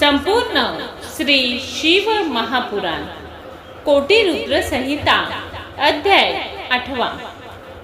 संपूर्ण श्री शिव महापुराण. कोटी रुद्र संहिता अध्याय आठवा.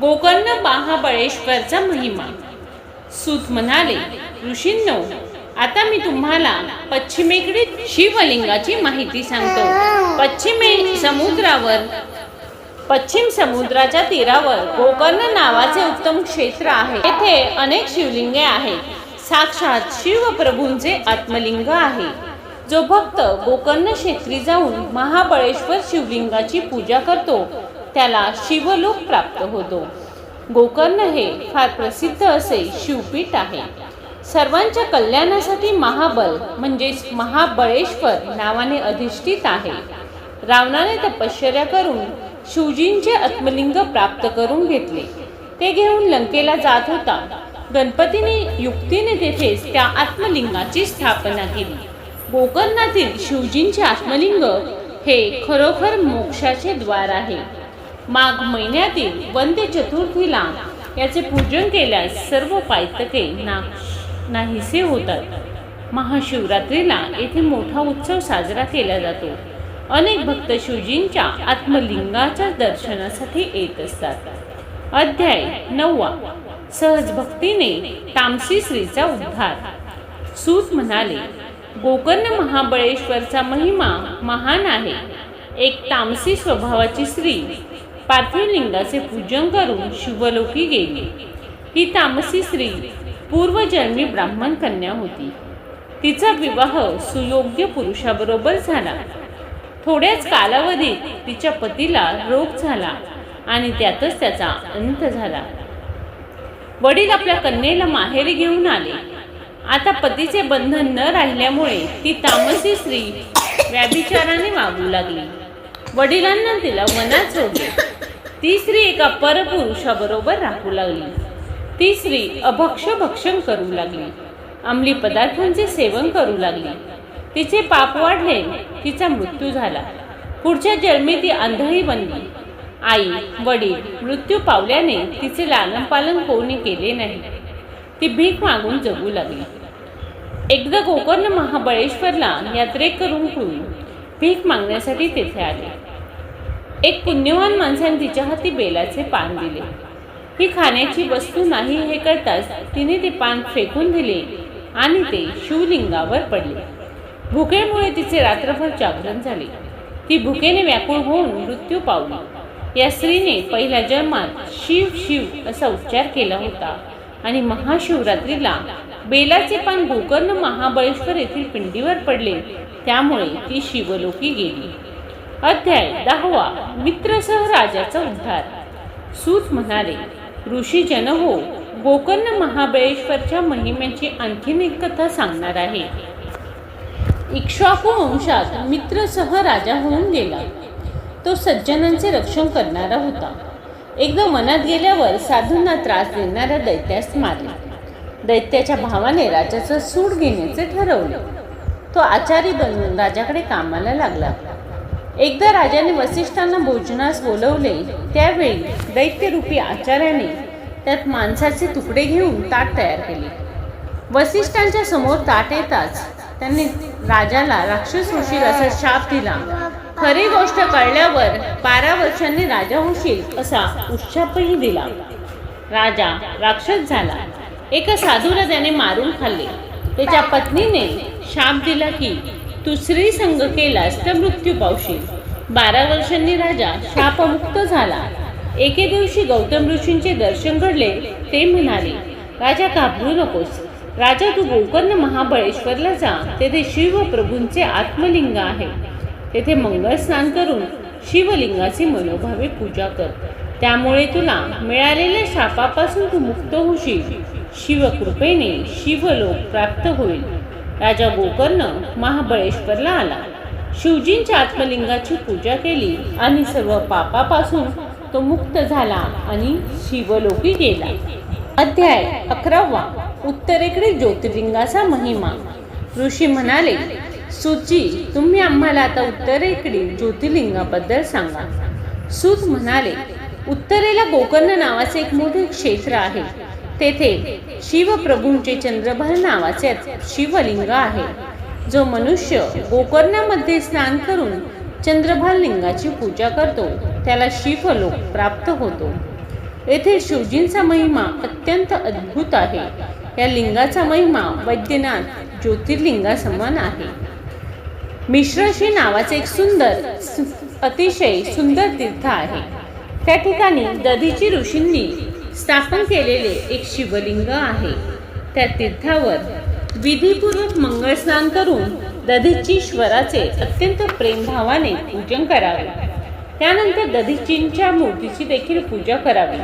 गोकर्ण महाबळेश्वरचा महिमा. सूत म्हणाले ऋषींनो आता मी तुम्हाला पश्चिमेकडील शिवलिंगाची माहिती सांगतो. पश्चिमे समुद्रावर पश्चिम समुद्राच्या तीरावर गोकर्ण नावाचे उत्तम क्षेत्र आहे. येथे अनेक शिवलिंगे आहेत. साक्षात शिवप्रभूंचे आत्मलिंग आहे. जो भक्त गोकर्ण क्षेत्री जाऊन महाबळेश्वर शिवलिंगाची पूजा करतो त्याला शिवलोक प्राप्त होतो. गोकर्ण हे फार प्रसिद्ध असे शिवपीठ आहे. सर्वांच्या कल्याणासाठी महाबल म्हणजेच महाबळेश्वर नावाने अधिष्ठित आहे. रावणाने तपश्चर्या करून शिवजींचे आत्मलिंग प्राप्त करून घेतले. ते घेऊन लंकेला जात होता. गणपतीने युक्तीने तेथेच त्या आत्मलिंगाची स्थापना केली. गोकर्णातील शिवजींचे आत्मलिंग हे खरोखर मोक्षाचे द्वार आहे. माघ महिन्यातील वंदे चतुर्थीला याचे पूजन केल्यास सर्व पायतके ना नाहीसे होतात. महाशिवरात्रीला येथे मोठा उत्सव साजरा केला जातो. अनेक भक्त शिवजींच्या आत्मलिंगाच्या दर्शनासाठी येत असतात. अध्याय नववा. सहज भक्तीने तामसी स्त्रीचा उद्धार. सूत म्हणाले गोकर्ण महाबळेश्वरचा महिमा महान आहे. एक तामसी स्वभावाची स्त्री पार्थिवलिंगाचे पूजन करून शिवलोकी गेली. ही तामसी स्त्री पूर्वजन्मी ब्राह्मण कन्या होती. तिचा विवाह सुयोग्य पुरुषाबरोबर झाला. थोड्याच कालावधीत तिच्या पतीला रोग झाला आणि त्यातच त्याचा अंत झाला. वडील आपल्या कन्येला माहेरी घेऊन आले. आता पतीचे बंधन न राहिल्यामुळे ती तामसी स्त्री व्याभिचाराने वागू लागली. वडिलांना तिला मनात सोडले ती स्त्री एका परपुरुषाबरोबर राहू लागली. ती स्त्री अभक्ष भक्षण करू लागली. अंमली पदार्थांचे सेवन करू लागली. तिचे पाप वाढले तिचा मृत्यू झाला. पुढच्या जन्मी ती अंधही बनली. आई वडील मृत्यू पावल्याने तिचे लालन पालन कोणी केले नाही. ती भीक मागून जगू लागली. एकदा गोकर्ण महाबळेश्वरला यात्रेक करून भीक मागण्यासाठी तेथे आले. एक पुण्यवान माणसाने तिच्या हाती बेलाचे पान दिले. ही खाण्याची वस्तू नाही हे कळताच तिने ते पान फेकून दिले आणि ते शिवलिंगावर पडले. भुकेमुळे तिचे रात्रभर जागरण झाले. ती भुकेने व्याकुळ होऊन मृत्यू पावली. या स्त्रीने पहिल्या जन्मात शिव शिव असा उच्चार केला होता. आणि महाशिवरात्रीला बेलाचे पान गोकर्ण महाबळेश्वर येथील पिंडीवर पडले. त्यामुळे ती शिवलोकी गेली. अध्याय दहावा मित्रसह राजाचा उद्धार. सूत म्हणाले ऋषी जन हो गोकर्ण महाबळेश्वरच्या महिम्याची आणखीन एक कथा सांगणार आहे. इक्ष्वाकू वंशात मित्रसह राजा होऊन गेला. तो सज्जनांचे रक्षण करणारा होता. एकदा मनात गेल्यावर साधूंना त्रास देणाऱ्या दैत्यास मारले. दैत्याच्या भावाने राजाचं सूड घेण्याचे ठरवले. तो आचारी बनून राजाकडे कामाला लागला. एकदा राजाने वसिष्ठांना भोजनास बोलवले त्यावेळी दैत्यरूपी आचार्याने त्यात माणसाचे तुकडे घेऊन ताट तयार केले. वसिष्ठांच्या समोर ताट येताच त्यांनी राजाला राक्षस होशील असा शाप दिला. खरी गोष्ट कळल्यावर बारा वर्षांनी राजा होशील असा उशापही दिला. राजा राक्षस झाला. एका साधूला त्याने मारून खाल्ले. त्याच्या पत्नीने शाप दिला की तू स्त्री संग केलास तर मृत्यू पावशील. बारा वर्षांनी राजा शापमुक्त झाला. एके दिवशी गौतम ऋषींचे दर्शन घडले. ते म्हणाले राजा घाबरू नकोस. राजा तू गोकर्ण महाबळेश्वरला जा. तेथे शिवप्रभूंचे आत्मलिंग आहे. तेथे मंगळ स्नान करून शिवलिंगाची मनोभावे पूजा कर. त्यामुळे तुला मिळालेल्या शापापासून तू मुक्त होशील. शिवकृपेने शिवलोक प्राप्त होईल. राजा गोकर्ण महाबळेश्वरला आला. शिवजींच्या आत्मलिंगाची पूजा केली आणि सर्व पापापासून तो मुक्त झाला आणि शिवलोकी गेला. अध्याय अकरावा. उत्तरेकडील ज्योतिर्लिंगाचा महिमा. ऋषी म्हणाले सुची तुम्ही आम्हाला आता उत्तरेकडील ज्योतिर्लिंगाबद्दल सांगा. सूत म्हणाले उत्तरेला गोकर्ण नावाचे एक मोठे क्षेत्र आहे. तेथे शिवप्रभूंचे चंद्रभार नावाचे शिवलिंग आहे. जो मनुष्य गोकर्णामध्ये स्नान करून चंद्रभाल लिंगाची पूजा करतो त्याला शिवलोक प्राप्त होतो. येथे शिवजींचा महिमा अत्यंत अद्भुत आहे. या लिंगाचा महिमा वैद्यनाथ ज्योतिर्लिंगासमान आहे. मिश्रशी नावाचे एक सुंदर अतिशय सुंदर तीर्थ आहे. त्या ठिकाणी दधीची ऋषींनी स्थापन केलेले एक शिवलिंग आहे. त्या तीर्थावर विधीपूर्वक मंगळस्नान करून दधीचीश्वराचे अत्यंत प्रेमभावाने पूजन करावे. त्यानंतर दधीचींच्या मूर्तीची देखील पूजा करावी.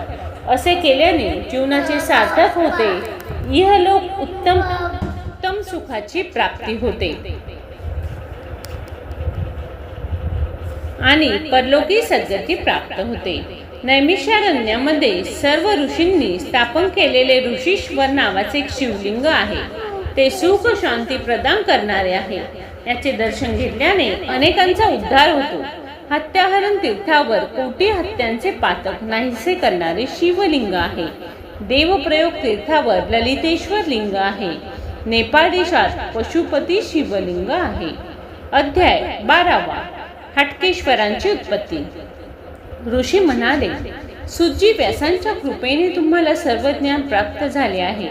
असे केल्याने जीवनाचे सार्थक होते. इहलोक उत्तम उत्तम सुखाची प्राप्ती होते. आणि परलोकी सद्गती प्राप्त होते. नैमिषारण्यामध्ये सर्व ऋषींनी स्थापन केलेले ऋषीश्वर नावाचे एक शिवलिंग आहे. ते सुख शांती प्रदान करणारे आहे. याचे दर्शन घेतल्याने अनेकांचा उद्धार होतो. हत्याहरण तीर्थावर कोटी हत्यांचे पातक नाहीसे करणारे शिवलिंग आहे. देवप्रयोग तीर्थावर ललितेश्वर लिंग आहे. नेपाळ देशात पशुपती शिवलिंग आहे. अध्याय बारावा. हटकेश्वरांची उत्पत्ती. ऋषी म्हणाले सुजी व्यासांच्या कृपेने तुम्हाला सर्व ज्ञान प्राप्त झाले आहे.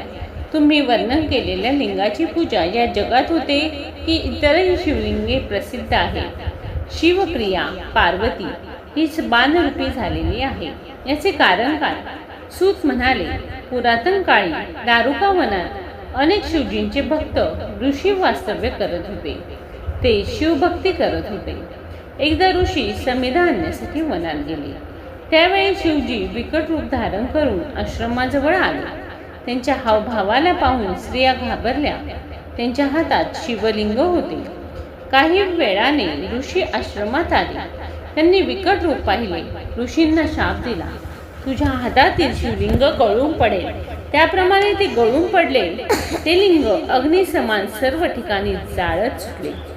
तुम्ही वर्णन केलेल्या लिंगाची पूजा या जगात होते की इतरही शिवलिंगे प्रसिद्ध आहे. शिवप्रिया पार्वती हीच बाणरूपी झालेली आहे. याचे कारण काय? सूत म्हणाले पुरातन काळी दारुका वनात अनेक शिवजींचे भक्त ऋषी वास्तव्य करत होते. ते शिवभक्ती करत होते. एकदा ऋषी समिधा आणण्यासाठी वनात गेले. त्यावेळी शिवजी विकट रूप धारण करून आश्रमाजवळ आले. त्यांच्या हावभावाला पाहून स्त्रिया घाबरल्या. त्यांच्या हातात शिवलिंग होते. काही वेळाने ऋषी आश्रमात आले. त्यांनी विकट रूप पाहिले. ऋषींना शाप दिला. तुझ्या हातातील शिवलिंग गळून पडेल. त्याप्रमाणे ते गळून पडले. ते लिंग अग्निसमान सर्व ठिकाणी जाळत सुटले.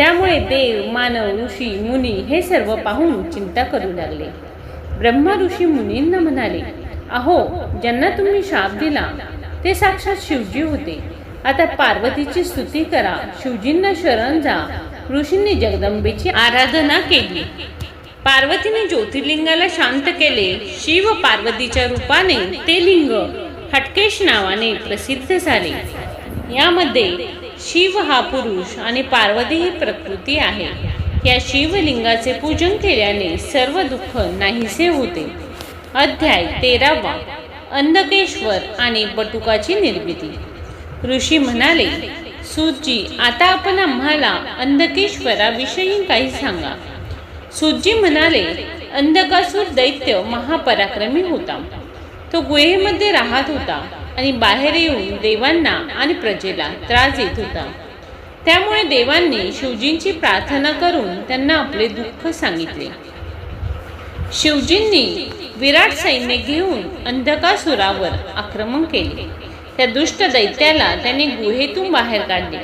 त्यामुळे देव मानव ऋषी मुनी हे सर्व पाहून चिंता करू लागले. ब्रह्मा ऋषी मुनींना म्हणाले अहो ज्यांना तुम्ही शाप दिला ते साक्षात शिवजी होते. आता पार्वतीची स्तुती करा शिवजींना शरण जा. ऋषींनी जगदंबेची आराधना केली. पार्वतीने ज्योतिर्लिंगाला शांत केले. शिव पार्वतीच्या रूपाने ते लिंग हटकेश नावाने प्रसिद्ध झाले. यामध्ये शिव हा पुरुष आणि पार्वती ही प्रकृती आहे. या शिवलिंगाचे पूजन केल्याने सर्व दुःख नाहीसे होते. अध्याय तेरावा. अंधकेश्वर आणि बटुकाची निर्मिती. ऋषी म्हणाले सूतजी आता आपण आम्हाला अंधकेश्वराविषयी काही सांगा. सूतजी म्हणाले अंधकासूर दैत्य महापराक्रमी होता. तो गुहेमध्ये राहत होता. आणि बाहेर येऊन देवांना आणि प्रजेला त्रास देत होता. त्यामुळे देवांनी शिवजींची प्रार्थना करून त्यांना आपले दुःख सांगितले. शिवजींनी विराट सैन्य घेऊन अंधकासुरावर आक्रमण केले. त्या दुष्ट दैत्याला त्यांनी गुहेतून बाहेर काढले.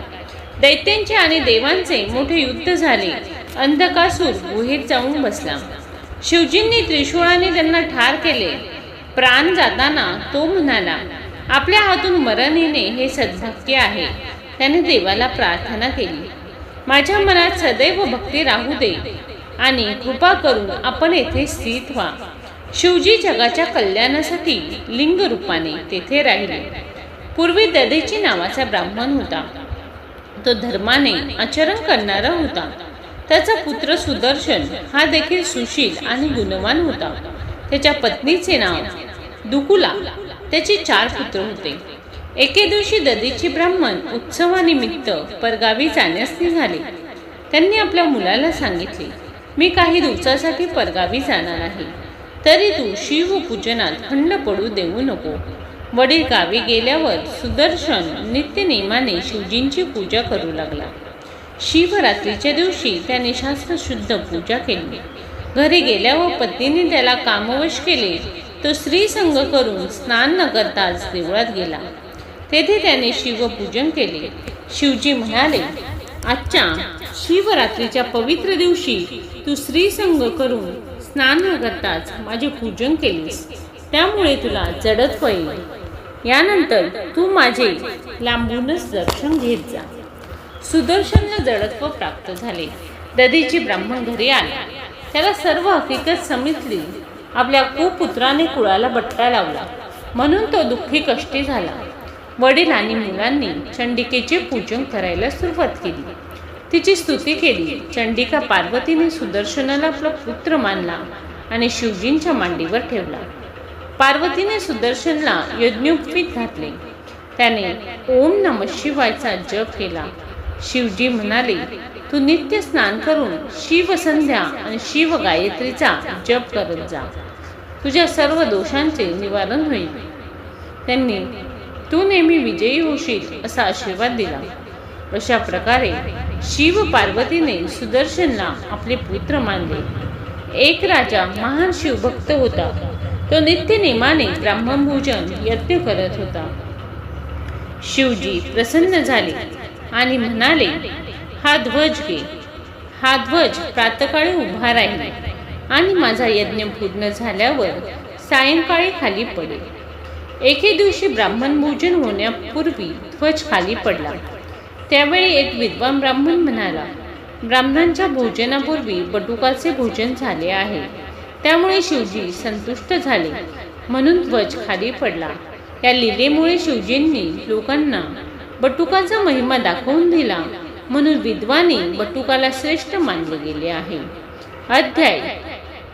दैत्यांचे आणि देवांचे मोठे युद्ध झाले. अंधकासूर गुहेत जाऊन बसला. शिवजींनी त्रिशूळाने त्यांना ठार केले. प्राण जाताना तो म्हणाला आपल्या हातून मरण येणे हे सद्भाग्य आहे. त्याने देवाला प्रार्थना केली. माझ्या मनात सदैव भक्ती राहू दे आणि कृपा करून आपण येथे स्थित व्हा. शिवजी जगाच्या कल्याणासाठी लिंग रूपाने तेथे राहिले. पूर्वी ददेची नावाचा ब्राह्मण होता. तो धर्माने आचरण करणारा होता. त्याचा पुत्र सुदर्शन हा देखील सुशील आणि गुणवान होता. त्याच्या पत्नीचे नाव दुकुला. त्याचे चार पुत्र होते. एके दिवशी ददीची ब्राह्मण उत्सवानिमित्त परगावी जाण्यास निघाले. त्यांनी आपल्या मुलाला सांगितले मी काही दिवसासाठी परगावी जाणार आहे. तरी तू शिवपूजनात खंड पडू देऊ नको. वडील गावी गेल्यावर सुदर्शन नित्यनेमाने शिवजींची पूजा करू लागला. शिवरात्रीच्या दिवशी त्याने शास्त्रशुद्ध पूजा केली. घरी गेल्यावर पत्नीने त्याला कामवश केले. तो स्त्रीसंग करून स्नान न करताच देवळात गेला. तेथे त्याने शिवपूजन केले. शिवजी म्हणाले आजच्या शिवरात्रीच्या पवित्र दिवशी तू स्त्रीसंग करून स्नान न करताच माझे पूजन केलेस. त्यामुळे तुला जडत होईल यानंतर तू माझे लांबूनच दर्शन घेत जा. सुदर्शनला जडत्व प्राप्त झाले. दधीची ब्राह्मण घरी आला. त्याला सर्व हकीकत समजली. आपल्या कुपुत्राने कुळाला बट्टा लावला. म्हणून तो दुःखी कष्टी झाला. वडील आणि मुलांनी चंडिकेचे पूजन करायला सुरुवात केली. तिची स्तुती केली. चंडिका पार्वतीने सुदर्शनाला आपला पुत्र मानला आणि शिवजींच्या मांडीवर ठेवला. पार्वतीने सुदर्शनला यज्ञोपवीत घातले. त्याने ओम नम शिवायचा जप केला. शिवजी म्हणाले तू नित्य स्नान करून शिवसंध्या आणि शिव गायत्रीचा जप करत जा. तुझ्या सर्व दोषांचे निवारण होईल. त्यांनी तू नेहमी विजयी होशील असा आशीर्वाद दिला. अशा प्रकारे शिव पार्वतीने सुदर्शनला आपले पुत्र मानले. एक राजा महान शिवभक्त होता. तो नित्य नेमाने ब्राह्मणभोजन यज्ञ करत होता. शिवजी प्रसन्न झाले आणि म्हणाले हा ध्वज घे. हा ध्वज प्रातकाळी उभा राहील. आणि माझा यज्ञ पूर्ण झाल्यावर सायंकाळी खाली पडेल. एके दिवशी ब्राह्मण भोजन होण्यापूर्वी ध्वज खाली पडला. त्यावेळी एक विद्वान ब्राह्मण म्हणाला ब्राह्मणांच्या भोजनापूर्वी बटुकाचे भोजन झाले आहे. त्यामुळे शिवजी संतुष्ट झाले. म्हणून ध्वज खाली पडला. या लिलेमुळे शिवजींनी लोकांना बटुकाचा महिमा दाखवून दिला. म्हणून विद्वाने बटुकाला श्रेष्ठ मानले गेले आहे. अध्याय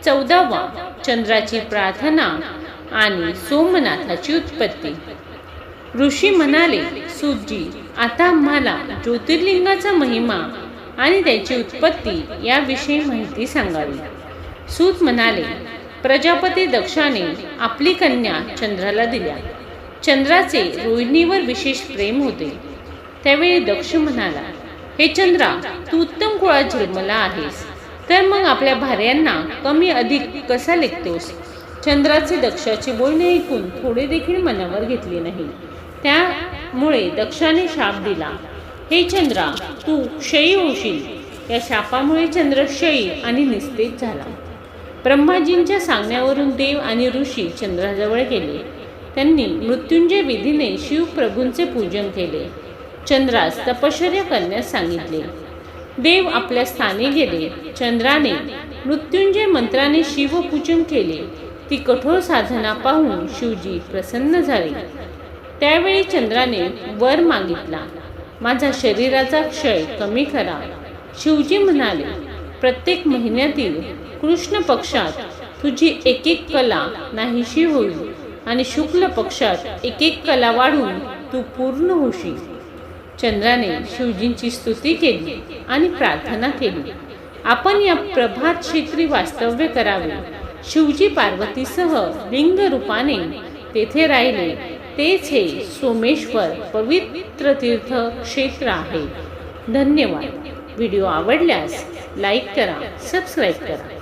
चौदावा. चंद्राची प्रार्थना आणि सोमनाथाची उत्पत्ती. ऋषी म्हणाले सूजी आता आम्हाला ज्योतिर्लिंगाचा महिमा आणि त्याची उत्पत्ती याविषयी माहिती सांगावी. सूत म्हणाले प्रजापती दक्षाने आपली कन्या चंद्राला दिल्या. चंद्राचे रोहिणीवर विशेष प्रेम होते. त्यावेळी दक्ष म्हणाला हे चंद्रा तू उत्तम कुळात जन्मला आहेस. तर मग आपल्या भार्यांना कमी अधिक कसा लेखतोस? चंद्राचे दक्षाचे बोलणे ऐकून थोडे देखील मनावर घेतले नाही. त्यामुळे दक्षाने शाप दिला. हे चंद्रा तू क्षयी होशील. या शापामुळे चंद्र क्षयी आणि निस्तेज झाला. ब्रह्माजींच्या सांगण्यावरून देव आणि ऋषी चंद्राजवळ गेले. त्यांनी मृत्युंजय विधीने शिवप्रभूंचे पूजन केले. चंद्रास तपश्चर्या करण्यास सांगितले. देव आपल्या स्थानी गेले. चंद्राने मृत्युंजय मंत्राने शिवपूजन केले. ती कठोर साधना पाहून शिवजी प्रसन्न झाले. त्यावेळी चंद्राने वर मागितला माझा शरीराचा क्षय कमी करा. शिवजी म्हणाले प्रत्येक महिन्यातील कृष्ण पक्षात तुझी एक एक कला नाहीशी होईल आणि शुक्ल पक्षात एक एक कला वाढून तू पूर्ण होशील. चंद्राने शिवजींची स्तुती केली आणि प्रार्थना केली. आपण या प्रभात क्षेत्री वास्तव्य करावे. शिवजी पार्वतीसह लिंग रूपाने तेथे राहिले. तेच हे सोमेश्वर पवित्र तीर्थ क्षेत्र आहे. धन्यवाद. व्हिडिओ आवडल्यास लाईक करा सबस्क्राईब करा.